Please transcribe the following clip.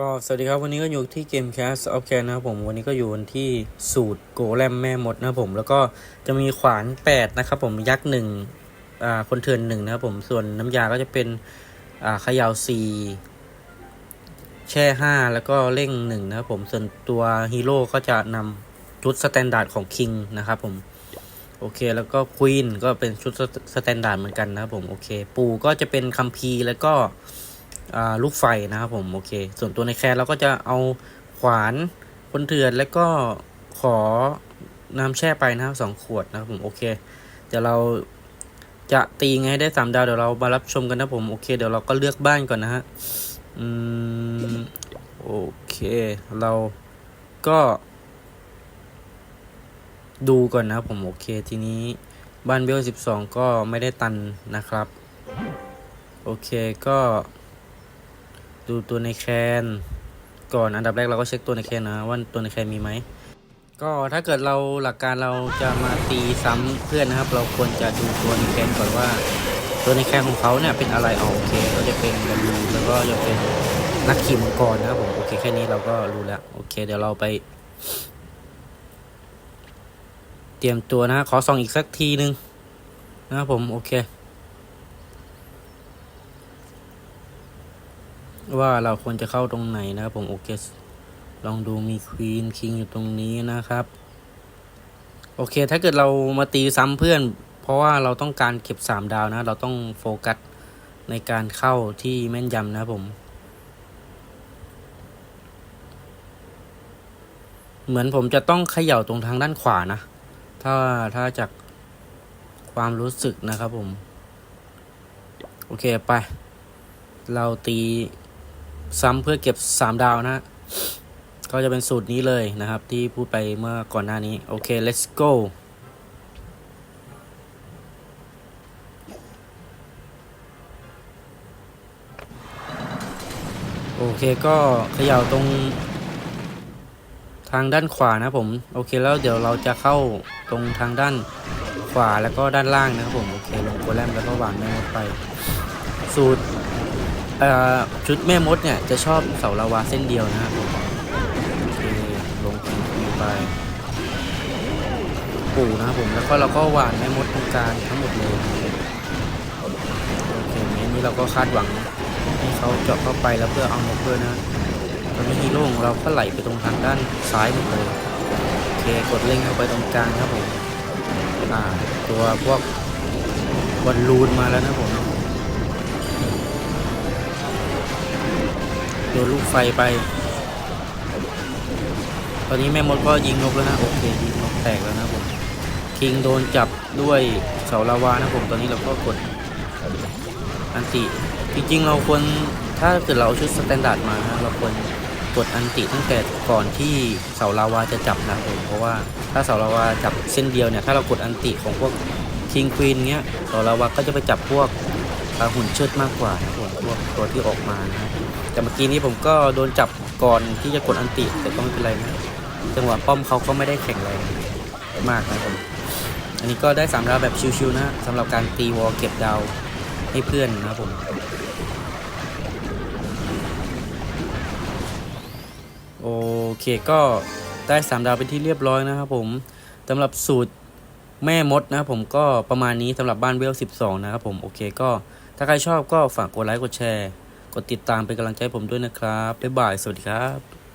ก็สวัสดีครับวันนี้ก็อยู่ที่เกม Cast of Can นะครับผมวันนี้ก็อยู่วันที่สูตรโกแลมแม่มดนะครับผมแล้วก็จะมีขวาน 8 นะครับผมยักษ์หนึ่งอ่าคนเถื่อนหนึ่งนะครับผมส่วนน้ำยาก็จะเป็นอ่าเขยาวสี่แช่ 5 แล้วก็เร่งหนึ่งนะครับผมส่วนตัวฮีโร่ก็จะนำชุดสแตนดาร์ดของคิงนะครับผมโอเคแล้วก็ควีนก็เป็นชุดสแตนดาร์ดเหมือนกันนะครับผมโอเค ปูก็จะเป็นคัมภีแล้วก็ ลูกไฟนะครับผมโอเค ส่วนตัวในแคร์เราก็จะเอาขวานคนเถื่อนแล้วก็ขอน้ำแช่ไปนะครับสองขวดนะครับผมโอเค เดี๋ยวเราจะตีไงให้ได้สามดาวเดี๋ยวเรามารับชมกันนะผมโอเค เดี๋ยวเราก็เลือกบ้านก่อนนะฮะอืมโอเค เราก็ดูก่อนนะผมโอเคทีนี้บ้านเบลสิบสองก็ไม่ได้ตันนะครับ โอเคก็ ดูตัวในแคนก่อนอันดับแรกเราก็เช็คตัวในแคนนะว่าตัวในแคนมีไหมก็ถ้าเกิดเราหลักการเราจะมาตีซ้ำเพื่อนนะครับ เราควรจะดูตัวในแคนก่อนว่า ตัวในแคนของเขาเนี่ยเป็นอะไรออโอเคก็จะเป็นบอลลูนแล้วก็จะเป็นนักขี่มังกรนะครับผมโอเคแค่นี้เราก็รู้แล้วโอเค เดี๋ยวเราไป เตรียมตัวนะขอส่องอีกสักทีนึงนะครับผมโอเค ว่าเราควรจะเข้าตรงไหนนะครับผมโอเคลองดูมีควีนคิงอยู่ตรงนี้นะครับ โอเค ถ้าเกิดเรามาตีซ้ำเพื่อน เพราะว่าเราต้องการเก็บสามดาวนะ เราต้องโฟกัสในการเข้าที่แม่นยำนะผม เหมือนผมจะต้องเขย่าตรงทางด้านขวานะ ถ้าถ้าจากความรู้สึกนะครับผม โอเคไป เราตี ซ้ำเพื่อเก็บ 3 ดาวนะ ก็จะเป็นสูตรนี้เลยนะครับ ที่พูดไปเมื่อก่อนหน้านี้ โอเค let's go โอเคก็เขย่าตรง ทางด้านขวานะผม โอเคแล้วเดี๋ยวเราจะเข้าตรงทางด้านขวาแล้วก็ด้านล่างนะครับผม โอเค ลงโคแลมแล้วก็วางแม่มดไป สูตร ชุดแม่มดเนี่ยจะชอบเสาลาวาเส้นเดียวนะครับโอเคลงคิวไปปูนะครับผมแล้วก็เราก็หวานแม่มดตรงกลางทั้งหมดเลยโอเคนี้นี่เราก็คาดหวังให้เขาเจาะเข้าไปแล้วเพื่อเอานกเพื่อนะตอนนี้ฮีโร่ของเราก็ไหลไปตรงทางด้านซ้ายหมดเลยโอเคกดเล่งเข้าไปตรงกลางครับผมอ่าตัวพวกบอลลูนมาแล้วนะผม ดนลูกไฟไป ตอนนี้แม่มดก็ยิงนกแล้วนะโอเคยิงนกแตกแล้วนะผมคิงโดนจับด้วยเสาลาวานะผมตอนนี้เราก็กดอันติจริงๆเราควรถ้าเกิดเราเอาชุดสแตนดาร์ดมานะเราควรกดอันติตั้งแต่ก่อนที่เสาลาวาจะจับนะผมเพราะว่าถ้าเสาลาวาจับเส้นเดียวเนี่ยถ้าเรากดอันติของพวกคิงควีนเงี้ยเสาลาวาก็จะไปจับพวก อ่าหุ่นเชิดมากกว่านะผมพวตัวที่ออกมานะแต่เมื่อกี้นี้ผมก็โดนจับก่อนที่จะกดอันติแต่ก็ไม่เป็นไรนะจังหวะป้อมเขาก็ไม่ได้แข็งแรงมากนะผมอันนี้ก็ได้สามดาวแบบชิวๆนะสำหรับการตีวอลเก็บดาวให้เพื่อนนะครับผมโอเคก็ได้สามดาวเป็นที่เรียบร้อยนะครับผมสำหรับสูตรแม่มดนะครับผมก็ประมาณนี้สำหรับบ้านเวล 12 นะครับผม โอเคก็ ถ้าใครชอบก็ฝากกดไลค์กดแชร์ กดติดตามเป็นกำลังใจผมด้วยนะครับบ๊ายบายสวัสดีครับ